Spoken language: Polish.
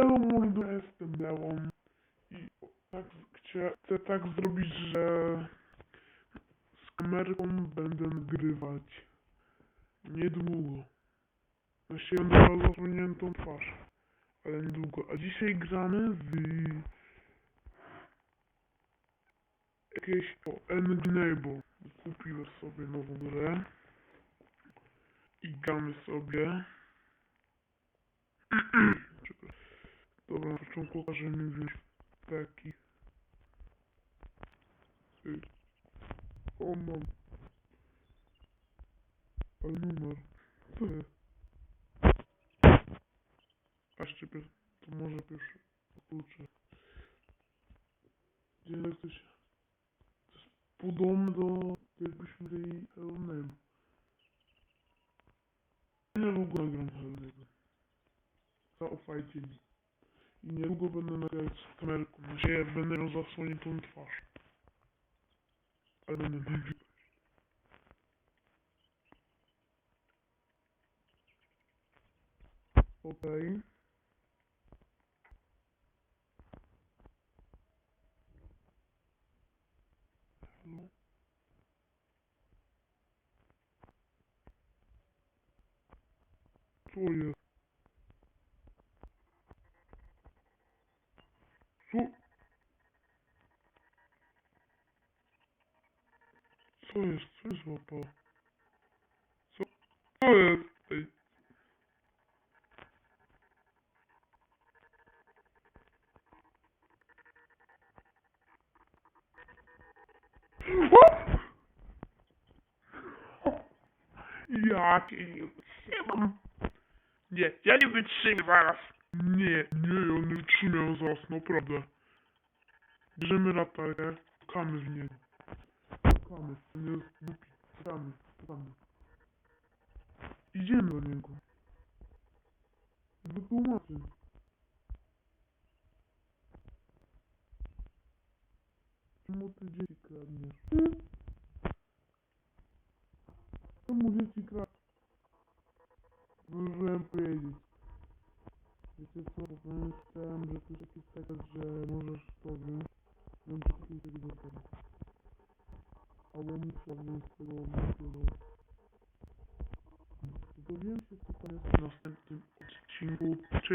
Mordo, jestem Leon. I tak chcę, tak zrobić, że z kamerką będę nagrywać. Niedługo. Właściwie będę miał zasłoniętą twarz. Ale niedługo. A dzisiaj gramy w jakieś o Enable. Kupiłem sobie nową grę. I gramy sobie. Czekaj. Dobra, na początku każe mi wziąć taki. Ty. O, mam. Ale numer. Co jest? A szczepie, to może pierwszy klucze. Gdzie jesteś? To jest podobne do jakbyśmy tej Helnem. Niedługo nagram Helnego. Zaufajcie mi. I niedługo będę nagrywać z kamerką. Znaczy będę miał zasłoniętą twarz. Ale będę nagrywać. Okej. No. Co jest? Sou, sou estis wapou. Sou, sou estis. Ja, det är ju... Ja, det är ju mitt simvarv. Nie. Nie, ja nie wytrzymam zaraz, naprawdę. Bierzemy latarkę, kamy w niego. Kamy, to nie jest głupi. Kamy, kamy. Idziemy do niego. Wytłumaczę. Czemu ty dzieci kradniesz? Czemu dzieci kradniesz? Zdążyłem powiedzieć. Wiecie co, pomyślałem, że to jest taka, że możesz to wziąć. Mam taki tego do tego. Ale muszę wziąć tego mojego. Dowiemy się co tam jest w następnym odcinku. Cześć.